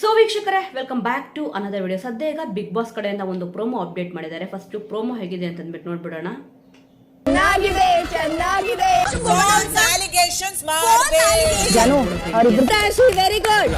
So ವೀಕ್ಷಕರೇ welcome back to another video ಸದ್ಯ ಈಗ ಬಿಗ್ ಬಾಸ್ ಕಡೆಯಿಂದ ಒಂದು ಪ್ರೋಮೋ ಅಪ್ಡೇಟ್ ಮಾಡಿದ್ದಾರೆ. ಫಸ್ಟ್ ಪ್ರೋಮೋ ಹೇಗಿದೆ ಅಂತ ಅಂದ್ಬಿಟ್ಟು ನೋಡ್ಬಿಡೋಣ. ಚೆನ್ನಾಗಿದೆ ಚೆನ್ನಾಗಿದೆ. ವೆರಿ ಗುಡ್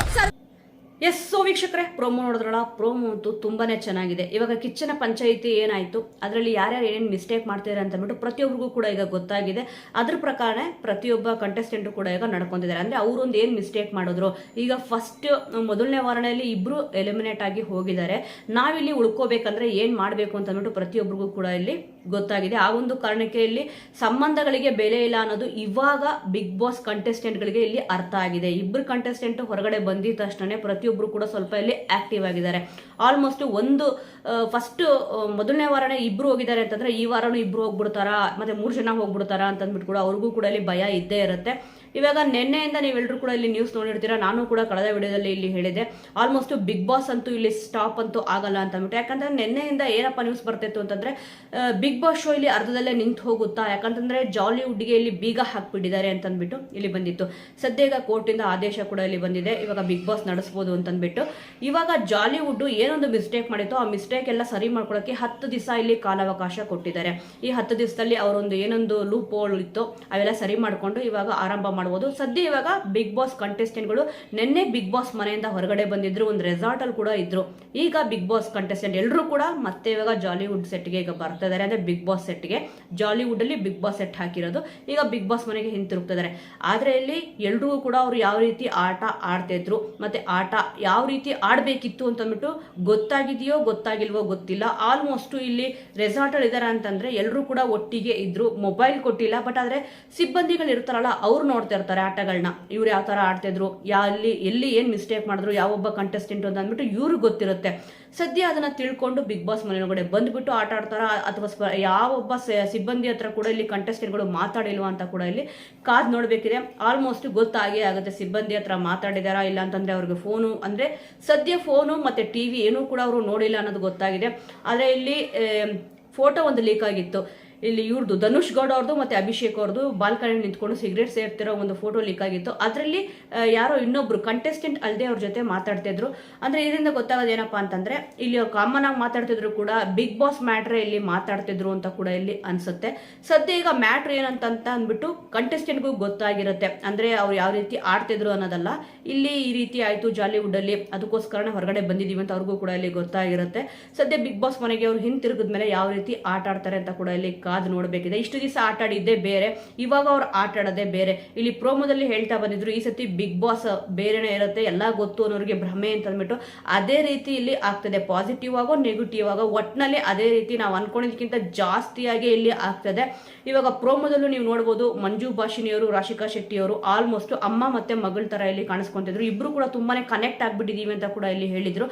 ಎಸ್ ಸೊ ವೀಕ್ಷಕರೇ ಪ್ರೋಮೋ ನೋಡಿದ್ರಲ್ಲ ಪ್ರೋಮೋ ಅಂತೂ ತುಂಬಾ ಚೆನ್ನಾಗಿದೆ. ಇವಾಗ ಕಿಚ್ಚನ ಪಂಚಾಯಿತಿ ಏನಾಯಿತು? ಅದರಲ್ಲಿ ಯಾರ್ಯಾರು ಏನೇನು ಮಿಸ್ಟೇಕ್ ಮಾಡ್ತಾರೆ ಅಂತ ಅಂದ್ಬಿಟ್ಟು ಪ್ರತಿಯೊಬ್ಬರಿಗೂ ಕೂಡ ಈಗ ಗೊತ್ತಾಗಿದೆ. ಅದ್ರ ಪ್ರಕಾರ ಪ್ರತಿಯೊಬ್ಬ ಕಂಟೆಸ್ಟೆಂಟು ಕೂಡ ಈಗ ನಡ್ಕೊಂತಿದ್ದಾರೆ. ಅಂದರೆ ಅವರೊಂದು ಏನು ಮಿಸ್ಟೇಕ್ ಮಾಡಿದ್ರು? ಈಗ ಫಸ್ಟ್ ಮೊದಲನೇ ವಾರಣೆಯಲ್ಲಿ ಇಬ್ಬರು ಎಲಿಮಿನೇಟ್ ಆಗಿ ಹೋಗಿದ್ದಾರೆ. ನಾವಿಲ್ಲಿ ಉಳ್ಕೋಬೇಕಂದ್ರೆ ಏನು ಮಾಡಬೇಕು ಅಂತ ಅಂದ್ಬಿಟ್ಟು ಪ್ರತಿಯೊಬ್ಬರಿಗೂ ಕೂಡ ಇಲ್ಲಿ ಗೊತ್ತಾಗಿದೆ. ಆ ಒಂದು ಕಾರಣಕ್ಕೆ ಇಲ್ಲಿ ಸಂಬಂಧಗಳಿಗೆ ಬೆಲೆ ಇಲ್ಲ ಅನ್ನೋದು ಇವಾಗ ಬಿಗ್ ಬಾಸ್ ಕಂಟೆಸ್ಟೆಂಟ್ಗಳಿಗೆ ಇಲ್ಲಿ ಅರ್ಥ ಆಗಿದೆ. ಇಬ್ಬರು ಕಂಟೆಸ್ಟೆಂಟ್ ಹೊರಗಡೆ ಬಂದಿದ ತಕ್ಷಣ ಪ್ರತಿಯೊಬ್ರು ಕೂಡ ಸ್ವಲ್ಪ ಇಲ್ಲಿ ಆಕ್ಟಿವ್ ಆಗಿದ್ದಾರೆ. ಆಲ್ಮೋಸ್ಟ್ ಒಂದು ಫಸ್ಟ್ ಮೊದಲನೇ ವಾರನೇ ಇಬ್ರು ಹೋಗಿದ್ದಾರೆ ಅಂತಂದ್ರೆ ಈ ವಾರನೂ ಇಬ್ರು ಹೋಗ್ಬಿಡ್ತಾರಾ, ಮತ್ತೆ ಮೂರು ಜನ ಹೋಗ್ಬಿಡ್ತಾರಾ ಅಂತ ಅಂದ್ಬಿಟ್ಟು ಕೂಡ ಅವ್ರಿಗೂ ಕೂಡ ಇಲ್ಲಿ ಭಯ ಇದ್ದೇ ಇರುತ್ತೆ. ಇವಾಗ ನಿನ್ನೆಯಿಂದ ನೀವೆಲ್ಲರೂ ಕೂಡ ಇಲ್ಲಿ ನ್ಯೂಸ್ ನೋಡಿರ್ತೀರಾ, ನಾನು ಕೂಡ ಕಳೆದ ವಿಡಿಯೋದಲ್ಲಿ ಇಲ್ಲಿ ಹೇಳಿದೆ ಆಲ್ಮೋಸ್ಟ್ ಬಿಗ್ ಬಾಸ್ ಅಂತೂ ಇಲ್ಲಿ ಸ್ಟಾಪ್ ಅಂತೂ ಆಗಲ್ಲ ಅಂತ ಅಂದ್ಬಿಟ್ಟು. ಯಾಕಂದ್ರೆ ನಿನ್ನೆಯಿಂದ ಏನಪ್ಪ ನ್ಯೂಸ್ ಬರ್ತಿತ್ತು ಅಂತಂದ್ರೆ ಬಿಗ್ ಬಾಸ್ ಶೋ ಇಲ್ಲಿ ಅರ್ಧದಲ್ಲೇ ನಿಂತು ಹೋಗುತ್ತಾ, ಯಾಕಂತಂದ್ರೆ ಜಾಲಿವುಡ್ಗೆ ಇಲ್ಲಿ ಬೀಗ ಹಾಕ್ಬಿಟ್ಟಿದ್ದಾರೆ ಅಂತ ಅಂದ್ಬಿಟ್ಟು ಇಲ್ಲಿ ಬಂದಿತ್ತು. ಸದ್ಯ ಈಗ ಕೋರ್ಟಿಂದ ಆದೇಶ ಕೂಡ ಇಲ್ಲಿ ಬಂದಿದೆ, ಇವಾಗ ಬಿಗ್ ಬಾಸ್ ನಡೆಸ್ಬೋದು ಅಂತ ಅಂದ್ಬಿಟ್ಟು ಇವಾಗ ಜಾಲಿವುಡ್ ಏನೊಂದು ಮಿಸ್ಟೇಕ್ ಮಾಡಿತ್ತು, ಆ ಮಿಸ್ಟೇಕ್ ಎಲ್ಲ ಸರಿ ಮಾಡ್ಕೊಳ್ಳೋಕೆ ಹತ್ತು ದಿವಸ ಇಲ್ಲಿ ಕಾಲಾವಕಾಶ ಕೊಟ್ಟಿದ್ದಾರೆ. ಈ ಹತ್ತು ದಿವಸದಲ್ಲಿ ಅವರೊಂದು ಏನೊಂದು ಲೂಪ್ ಹೋಲ್ ಇತ್ತು, ಅವೆಲ್ಲ ಸರಿ ಮಾಡಿಕೊಂಡು ಇವಾಗ ಆರಂಭ ಮಾಡ್ಬೋದು. ಸದ್ಯ ಇವಾಗ ಬಿಗ್ ಬಾಸ್ ಕಂಟೆಸ್ಟೆಂಟ್ಗಳು ನಿನ್ನೆ ಬಿಗ್ ಬಾಸ್ ಮನೆಯಿಂದ ಹೊರಗಡೆ ಬಂದಿದ್ರು, ಒಂದು ರೆಸಾರ್ಟ್ ಅಲ್ಲಿ ಕೂಡ ಇದ್ರು. ಈಗ ಬಿಗ್ ಬಾಸ್ ಕಂಟೆಸ್ಟೆಂಟ್ ಎಲ್ಲರೂ ಕೂಡ ಮತ್ತೆ ಇವಾಗ ಜಾಲಿವುಡ್ ಸೆಟ್ಗೆ ಈಗ ಬರ್ತಾ ಇದಾರೆ. ಅಂದ್ರೆ ಬಿಗ್ ಬಾಸ್ ಸೆಟ್ಗೆ ಜಾಲಿವುಡ್ ಅಲ್ಲಿ ಬಿಗ್ ಬಾಸ್ ಸೆಟ್ ಹಾಕಿರೋದು. ಈಗ ಬಿಗ್ ಬಾಸ್ ಮನೆಗೆ ಹಿಂತಿರುಗ್ತಿದ್ದಾರೆ ಆದ್ರೆ ಇಲ್ಲಿ ಎಲ್ರಿಗೂ ಕೂಡ ಅವ್ರು ಯಾವ ರೀತಿ ಆಟ ಆಡ್ತಾ ಇದ್ರು, ಮತ್ತೆ ಆಟ ಯಾವ ರೀತಿ ಆಡ್ಬೇಕಿತ್ತು ಅಂತ ಅಂದ್ಬಿಟ್ಟು ಗೊತ್ತಾಗಿದೆಯೋ ಗೊತ್ತಾಗಿಲ್ವೋ ಗೊತ್ತಿಲ್ಲ. ಆಲ್ಮೋಸ್ಟ್ ಇಲ್ಲಿ ರೆಸಾರ್ಟ್ ಅಲ್ಲಿ ಇದಾರೆ ಅಂತಂದ್ರೆ ಎಲ್ಲರೂ ಕೂಡ ಒಟ್ಟಿಗೆ ಇದ್ರು. ಮೊಬೈಲ್ ಕೊಟ್ಟಿಲ್ಲ ಬಟ್ ಆದ್ರೆ ಸಿಬ್ಬಂದಿಗಳು ಇರ್ತಾರಲ್ಲ ಅವ್ರು ನೋಡ್ತಾ ಇರ್ತಾರೆ ಆಟಗಳನ್ನ ಇವ್ರು ಯಾವ ತರ ಆಡ್ತಿದ್ರು ಎಲ್ಲಿ ಎಲ್ಲಿ ಏನು ಮಿಸ್ಟೇಕ್ ಮಾಡಿದ್ರು ಯಾವೊಬ್ಬ ಕಂಟೆಸ್ಟೆಂಟ್ ಅಂತ ಅಂದ್ಬಿಟ್ಟು ಇವ್ರಿಗೆ ಗೊತ್ತಿರುತ್ತೆ. ಸದ್ಯ ಅದನ್ನ ತಿಳ್ಕೊಂಡು ಬಿಗ್ ಬಾಸ್ ಮನೆಯೊಳಗಡೆ ಬಂದ್ಬಿಟ್ಟು ಆಟ ಆಡ್ತಾರ, ಅಥವಾ ಸ್ಪ- ಯಾವೊಬ್ಬ ಸಿಬ್ಬಂದಿ ಹತ್ರ ಕೂಡ ಇಲ್ಲಿ ಕಂಟೆಸ್ಟೆಂಟ್ಗಳು ಮಾತಾಡಿಲ್ವಾ ಅಂತ ಕೂಡ ಇಲ್ಲಿ ಕಾದ್ ನೋಡಬೇಕಿದೆ. ಆಲ್ಮೋಸ್ಟ್ ಗೊತ್ತಾಗೇ ಆಗುತ್ತೆ ಸಿಬ್ಬಂದಿ ಹತ್ರ ಮಾತಾಡಿದಾರಾ ಇಲ್ಲ ಅಂತಂದ್ರೆ ಅವ್ರಿಗೆ ಫೋನು ಅಂದ್ರೆ ಸದ್ಯ ಫೋನು ಮತ್ತೆ ಟಿವಿ ಏನೂ ಕೂಡ ಅವರು ನೋಡಿಲ್ಲ ಅನ್ನೋದು ಗೊತ್ತಾಗಿದೆ. ಆದರೆ ಇಲ್ಲಿ ಫೋಟೋ ಒಂದು ಲೀಕ್ ಆಗಿತ್ತು. ಇಲ್ಲಿ ಇವ್ರದ್ದು ಧನುಷ್ ಗೌಡ ಅವ್ರದ್ದು ಮತ್ತೆ ಅಭಿಷೇಕ್ ಅವ್ರದ್ದು ಬಾಲ್ಕನಿ ನಿಂತ್ಕೊಂಡು ಸಿಗರೇಟ್ ಸೇರ್ತಿರೋ ಒಂದು ಫೋಟೋ ಲೀಕ್ ಆಗಿತ್ತು. ಅದರಲ್ಲಿ ಯಾರೋ ಇನ್ನೊಬ್ರು ಕಂಟೆಸ್ಟೆಂಟ್ ಅಲ್ಲದೆ ಅವ್ರ ಜೊತೆ ಮಾತಾಡ್ತಿದ್ರು ಅಂದ್ರೆ ಇದರಿಂದ ಗೊತ್ತಾಗೋದು ಏನಪ್ಪಾ ಅಂತಂದ್ರೆ, ಇಲ್ಲಿ ಕಾಮನ್ ಆಗಿ ಮಾತಾಡ್ತಿದ್ರು ಕೂಡ ಬಿಗ್ ಬಾಸ್ ಮ್ಯಾಟ್ರೆ ಇಲ್ಲಿ ಮಾತಾಡ್ತಿದ್ರು ಅಂತ ಕೂಡ ಇಲ್ಲಿ ಅನ್ಸುತ್ತೆ. ಸದ್ಯ ಈಗ ಮ್ಯಾಟ್ರ್ ಏನಂತ ಅಂದ್ಬಿಟ್ಟು ಕಂಟೆಸ್ಟೆಂಟ್ಗೂ ಗೊತ್ತಾಗಿರುತ್ತೆ. ಅಂದ್ರೆ ಅವ್ರು ಯಾವ ರೀತಿ ಆಡ್ತಿದ್ರು ಅನ್ನೋದಲ್ಲ. ಇಲ್ಲಿ ಈ ರೀತಿ ಆಯ್ತು ಜಾಲಿವುಡ್ ಅಲ್ಲಿ. ಅದಕ್ಕೋಸ್ಕರನೇ ಹೊರಗಡೆ ಬಂದಿದೀವಿ ಅಂತ ಅವ್ರಿಗೂ ಕೂಡ ಇಲ್ಲಿ ಗೊತ್ತಾಗಿರುತ್ತೆ. ಸದ್ಯ ಬಿಗ್ ಬಾಸ್ ಮನೆಗೆ ಅವ್ರು ಹಿಂತಿರುಗಿದ ಮೇಲೆ ಯಾವ ರೀತಿ ಆಟ ಆಡ್ತಾರೆ ಅಂತ ಕೂಡ ಇಲ್ಲಿ ಕಾದು ನೋಡಬೇಕಿದೆ. ಇಷ್ಟು ದಿವಸ ಆಟ ಆಡಿದ್ದೇ ಬೇರೆ, ಇವಾಗ ಅವ್ರು ಆಟ ಆಡೋದೇ ಬೇರೆ. ಇಲ್ಲಿ ಪ್ರೋಮೋದಲ್ಲಿ ಹೇಳ್ತಾ ಬಂದಿದ್ರು, ಈ ಸತಿ ಬಿಗ್ ಬಾಸ್ ಬೇರೆನೇ ಇರುತ್ತೆ, ಎಲ್ಲ ಗೊತ್ತು ಅನ್ನೋರಿಗೆ ಭ್ರಮೆ ಅಂತ ಅಂದ್ಬಿಟ್ಟು. ಅದೇ ರೀತಿ ಇಲ್ಲಿ ಆಗ್ತದೆ, ಪಾಸಿಟಿವ್ ಆಗೋ ನೆಗೆಟಿವ್ ಆಗೋ, ಒಟ್ನಲ್ಲಿ ಅದೇ ರೀತಿ ನಾವು ಅನ್ಕೊಂಡಿದ್ದಕ್ಕಿಂತ ಜಾಸ್ತಿಯಾಗಿ ಇಲ್ಲಿ ಆಗ್ತದೆ. ಇವಾಗ ಪ್ರೋಮೋದಲ್ಲೂ ನೀವು ನೋಡ್ಬೋದು, ಮಂಜು ಭಾಷಿನಿಯವರು ರಾಶಿಕಾ ಶೆಟ್ಟಿಯವರು ಆಲ್ಮೋಸ್ಟ್ ಅಮ್ಮ ಮತ್ತೆ ಮಗಳ ತರ ಇಲ್ಲಿ ಕಾಣಿಸ್ಕೊಂತಿದ್ರು. ಇಬ್ರು ಕೂಡ ತುಂಬಾನೇ ಕನೆಕ್ಟ್ ಆಗ್ಬಿಟ್ಟಿದೀವಿ ಅಂತ ಕೂಡ ಇಲ್ಲಿ ಹೇಳಿದ್ರು.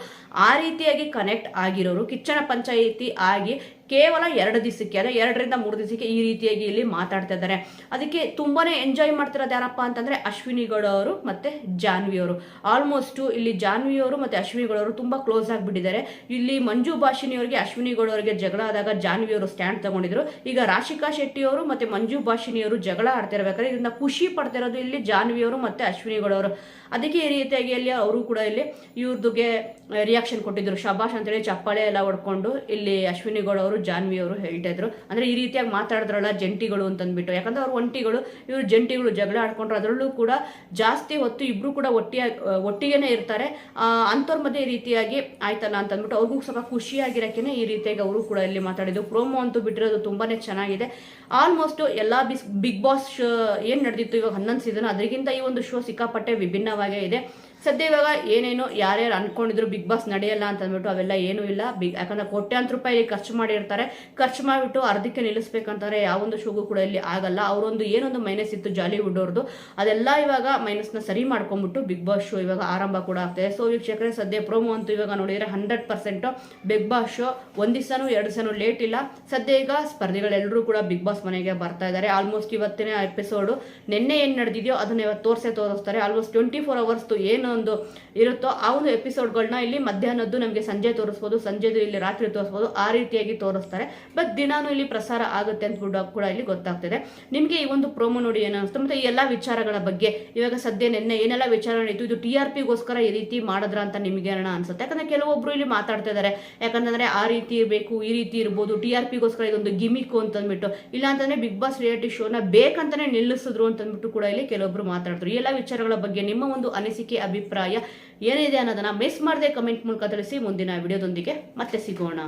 ಆ ರೀತಿಯಾಗಿ ಕನೆಕ್ಟ್ ಆಗಿರೋರು, ಕಿಚ್ಚನ ಪಂಚಾಯಿತಿ ಆಗಿ ಕೇವಲ ಎರಡು ದಿವಸಕ್ಕೆ, ಅಂದ್ರೆ ಎರಡರಿಂದ ಮೂರು ದಿವಸಕ್ಕೆ ಈ ರೀತಿಯಾಗಿ ಇಲ್ಲಿ ಮಾತಾಡ್ತಾ ಇದ್ದಾರೆ. ಅದಕ್ಕೆ ತುಂಬಾನೇ ಎಂಜಾಯ್ ಮಾಡ್ತಿರೋದು ಯಾರಪ್ಪ ಅಂತಂದ್ರೆ ಅಶ್ವಿನಿ ಗೌಡ ಅವರು ಮತ್ತೆ ಜಾನ್ವಿ ಅವರು. ಆಲ್ಮೋಸ್ಟ್ ಇಲ್ಲಿ ಜಾನ್ವಿ ಅವರು ಮತ್ತೆ ಅಶ್ವಿನಿ ಗೌಡ ಅವರು ತುಂಬಾ ಕ್ಲೋಸ್ ಆಗಿಬಿಟ್ಟಿದ್ದಾರೆ. ಇಲ್ಲಿ ಮಂಜು ಭಾಷಿನಿ ಅವರಿಗೆ ಅವರಿಗೆ ಜಗಳ ಆದಾಗ ಜಾನ್ವಿ ಅವರು ಸ್ಟ್ಯಾಂಡ್ ತಗೊಂಡಿದ್ರು. ಈಗ ರಾಶಿಕಾ ಶೆಟ್ಟಿ ಅವರು ಮತ್ತೆ ಮಂಜು ಭಾಷಿನಿ ಅವರು ಜಗಳ ಆಡ್ತಿರ್ಬೇಕಾದ್ರೆ ಇದರಿಂದ ಖುಷಿ ಪಡ್ತಿರೋದು ಇಲ್ಲಿ ಜಾನ್ವಿ ಅವರು ಮತ್ತೆ ಅಶ್ವಿನಿ ಗೌಡ ಅವರು. ಅದಕ್ಕೆ ಈ ರೀತಿಯಾಗಿ ಇಲ್ಲಿ ಅವರು ಕೂಡ ಇಲ್ಲಿ ಇವ್ರದ್ದುಗೆ ರಿಯಾಕ್ಷನ್ ಕೊಟ್ಟಿದ್ರು. ಶಬಾಷ್ ಅಂತೇಳಿ ಚಪ್ಪಾಳೆ ಎಲ್ಲ ಹೊಡ್ಕೊಂಡು ಇಲ್ಲಿ ಅಶ್ವಿನಿ ಗೌಡ ಅವರು ಜಾನ್ವಿ ಅವರು ಹೇಳ್ತಾ ಇದ್ರು. ಅಂದ್ರೆ ಈ ರೀತಿಯಾಗಿ ಮಾತಾಡಿದ್ರಲ್ಲ ಜಂಟಿಗಳು ಅಂತಂದ್ಬಿಟ್ಟು. ಯಾಕಂದ್ರೆ ಅವ್ರು ಒಂಟಿಗಳು, ಇವರು ಜಂಟಿಗಳು ಜಗಳ ಆಡ್ಕೊಂಡ್ರು. ಅದರಲ್ಲೂ ಕೂಡ ಜಾಸ್ತಿ ಹೊತ್ತು ಇಬ್ರು ಕೂಡ ಒಟ್ಟಿಯಾಗಿ ಒಟ್ಟಿಗೆನೆ ಇರ್ತಾರೆ. ಅಂಥವ್ರ ಮಧ್ಯೆ ರೀತಿಯಾಗಿ ಆಯ್ತಲ್ಲ ಅಂತ ಅಂದ್ಬಿಟ್ಟು ಅವ್ರಿಗೂ ಸ್ವಲ್ಪ ಖುಷಿಯಾಗಿರೋಕೆ ಈ ರೀತಿಯಾಗಿ ಅವರು ಕೂಡ ಇಲ್ಲಿ ಮಾತಾಡಿದ್ರು. ಪ್ರೋಮೋ ಅಂತೂ ಬಿಟ್ಟಿರೋದು ತುಂಬಾನೇ ಚೆನ್ನಾಗಿದೆ. ಆಲ್ಮೋಸ್ಟ್ ಎಲ್ಲಾ ಬಿಸ್, ಬಿಗ್ ಬಾಸ್ ಏನ್ ನಡೆದಿತ್ತು ಇವಾಗ ಹನ್ನೊಂದು ಸೀಸನ್ ಅದಕ್ಕಿಂತ ಈ ಒಂದು ಶೋ ಸಿಕ್ಕಾಪಟ್ಟೆ ವಿಭಿನ್ನವಾಗೇ ಇದೆ. ಸದ್ಯ ಇವಾಗ ಏನೇನು ಯಾರ್ಯಾರು ಅನ್ಕೊಂಡಿದ್ರು ಬಿಗ್ ಬಾಸ್ ನಡೆಯಲ್ಲ ಅಂತ ಅಂದ್ಬಿಟ್ಟು ಅವೆಲ್ಲ ಏನೂ ಇಲ್ಲ. ಬಿಗ್ ಯಾಕಂದ್ರೆ ಕೋಟ್ಯಾಂತರ ರೂಪಾಯಿ ಖರ್ಚು ಮಾಡಿರ್ತಾರೆ. ಖರ್ಚು ಮಾಡಿಬಿಟ್ಟು ಅರ್ಧಕ್ಕೆ ನಿಲ್ಲಿಸ್ಬೇಕಂತಾರೆ. ಯಾವೊಂದು ಶೋಗೂ ಕೂಡ ಇಲ್ಲಿ ಆಗಲ್ಲ. ಅವರೊಂದು ಏನೊಂದು ಮೈನಸ್ ಇತ್ತು ಜಾಲಿವುಡ್ ಅವ್ರದ್ದು. ಅದೆಲ್ಲ ಇವಾಗ ಮೈನಸ್ನ ಸರಿ ಮಾಡ್ಕೊಂಡ್ಬಿಟ್ಟು ಬಿಗ್ ಬಾಸ್ ಶೋ ಇವಾಗ ಆರಂಭ ಕೂಡ ಆಗ್ತದೆ ಸೊ ವೀಕ್ಷಕರೇ, ಸದ್ಯ ಪ್ರೋಮೋ ಅಂತೂ ಇವಾಗ ನೋಡಿದರೆ hundred percent Bigg Boss show ಒಂದು ದಿವಸನೂ, ಎರಡು ದಿವಸನೂ ಲೇಟ್ ಇಲ್ಲ. ಸದ್ಯ ಈಗ ಸ್ಪರ್ಧಿಗಳೆಲ್ಲರೂ ಕೂಡ ಬಿಗ್ ಬಾಸ್ ಮನೆಗೆ ಬರ್ತಾ ಇದ್ದಾರೆ. ಆಲ್ಮೋಸ್ಟ್ ಇವತ್ತಿನ ಎಪಿಸೋಡು ನಿನ್ನೆ ಏನು ನಡೆದಿದೆಯೋ ಅದನ್ನ ಇವತ್ತು ತೋರಿಸೇ ತೋರಿಸ್ತಾರೆ. ಆಲ್ಮೋಸ್ಟ್ ಟ್ವೆಂಟಿ ಫೋರ್ ಅವರ್ಸ್ ಏನು ಏನೊಂದು ಇರುತ್ತೋ ಆ ಒಂದು ಎಪಿಸೋಡ್ಗಳನ್ನ ಇಲ್ಲಿ ಮಧ್ಯಾಹ್ನದ್ದು ನಮಗೆ ಸಂಜೆ ತೋರಿಸ್ಬೋದು, ಸಂಜೆದು ಇಲ್ಲಿ ರಾತ್ರಿ ತೋರಿಸ್ಬೋದು, ಆ ರೀತಿಯಾಗಿ ತೋರಿಸ್ತಾರೆ. ಬಟ್ ದಿನಾನು ಇಲ್ಲಿ ಪ್ರಸಾರ ಆಗುತ್ತೆ ಅಂತ ಕೂಡ ಕೂಡ ಇಲ್ಲಿ ಗೊತ್ತಾಗ್ತಿದೆ. ನಿಮಗೆ ಈ ಒಂದು ಪ್ರೋಮೋ ನೋಡಿ ಏನು ಅನಿಸ್ತು? ಮತ್ತೆ ಈ ಎಲ್ಲ ವಿಚಾರಗಳ ಬಗ್ಗೆ, ಇವಾಗ ಸದ್ಯ ನಿನ್ನೆ ಏನೆಲ್ಲ ವಿಚಾರ ನಡೀತು ಇದು ಟಿ ಆರ್ ಪಿಗೋಸ್ಕರ ಈ ರೀತಿ ಮಾಡಿದ್ರ ಅಂತ ನಿಮಗೆ ಏನೋ ಅನ್ಸುತ್ತೆ? ಯಾಕಂದ್ರೆ ಕೆಲವೊಬ್ರು ಇಲ್ಲಿ ಮಾತಾಡ್ತಾ ಇದ್ದಾರೆ ಯಾಕಂತಂದ್ರೆ ಆ ರೀತಿ ಇರಬೇಕು, ಈ ರೀತಿ ಇರ್ಬೋದು, ಟಿ ಆರ್ ಪಿಗೋಸ್ಕರ ಇದೊಂದು ಗಿಮಿಕು ಅಂತಂದ್ಬಿಟ್ಟು, ಇಲ್ಲ ಅಂತಂದ್ರೆ ಬಿಗ್ ಬಾಸ್ ರಿಯಾಲಿಟಿ ಶೋನ ಬೇಕಂತಾನೆ ನಿಲ್ಲಿಸಿದ್ರು ಅಂತಂದ್ಬಿಟ್ಟು ಕೂಡ ಇಲ್ಲಿ ಕೆಲವೊಬ್ರು ಮಾತಾಡ್ತಾರೆ. ಎಲ್ಲ ವಿಚಾರಗಳ ಬಗ್ಗೆ ನಿಮ್ಮ ಒಂದು ಅನಿಸಿಕೆ ಅಭಿಪ್ರಾಯ ಏನಿದೆ ಅನ್ನೋದನ್ನ ಮಿಸ್ ಮಾಡದೆ ಕಮೆಂಟ್ ಮೂಲಕ ತಿಳಿಸಿ ಮುಂದಿನ ವಿಡಿಯೋದೊಂದಿಗೆ ಮತ್ತೆ ಸಿಗೋಣ.